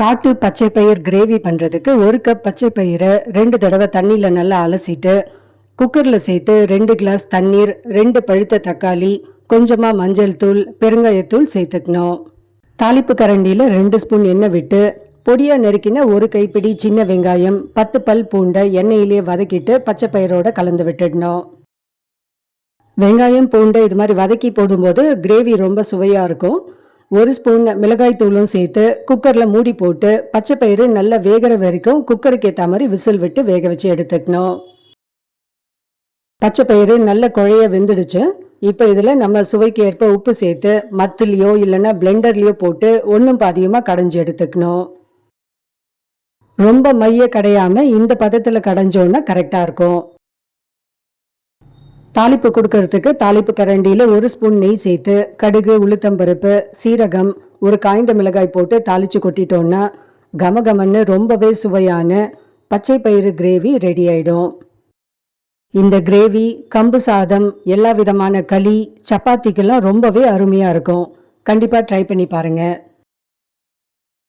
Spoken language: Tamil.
காட்டு பச்சை பயிர் கிரேவி பண்ணுறதுக்கு ஒரு கப் பச்சை பயிரை ரெண்டு தடவை தண்ணியில் நல்லா அலசிட்டு குக்கரில் சேர்த்து ரெண்டு கிளாஸ் தண்ணீர் ரெண்டு பழுத்த தக்காளி கொஞ்சமாக மஞ்சள் தூள் பெருங்காயத்தூள் சேர்த்துக்கணும். தாளிப்பு கரண்டியில் ரெண்டு ஸ்பூன் எண்ணெய் விட்டு பொடியாக நெருக்கின ஒரு கைப்பிடி சின்ன வெங்காயம் பத்து பல் பூண்டை எண்ணெயிலே வதக்கிட்டு பச்சை பயிரோட கலந்து விட்டுடணும். வெங்காயம் பூண்டை இது மாதிரி வதக்கி போடும்போது கிரேவி ரொம்ப சுவையாக இருக்கும். ஒரு ஸ்பூன் மிளகாய் தூளும் சேர்த்து குக்கரில் மூடி போட்டு பச்சை பயிறு நல்லா வேகிற வரைக்கும் குக்கருக்கு ஏற்ற மாதிரி விசில் விட்டு வேக வச்சு எடுத்துக்கணும். பச்சை பயிறு நல்ல குழைய வெந்துடுச்சு. இப்போ இதில் நம்ம சுவைக்கு ஏற்ப உப்பு சேர்த்து மத்துலேயோ இல்லைன்னா பிளெண்டர்லேயோ போட்டு ஒன்றும் பாதியமாக கடைஞ்சி எடுத்துக்கணும். ரொம்ப மைய கடையாமல் இந்த பதத்தில் கடைஞ்சோன்னா கரெக்டாக இருக்கும். தாளிப்பு கொடுக்கறதுக்கு தாளிப்பு கரண்டியில் ஒரு ஸ்பூன் நெய் சேர்த்து கடுகு உளுத்தம்பருப்பு சீரகம் ஒரு காய்ந்த மிளகாய் போட்டு தாளிச்சு கொட்டிட்டோன்னா கமகமன்னு ரொம்பவே சுவையான பச்சை பயிறு கிரேவி ரெடி ஆயிடும். இந்த கிரேவி கம்பு சாதம் எல்லா விதமான களி சப்பாத்திக்கெல்லாம் ரொம்பவே அருமையாக இருக்கும். கண்டிப்பாக ட்ரை பண்ணி பாருங்கள்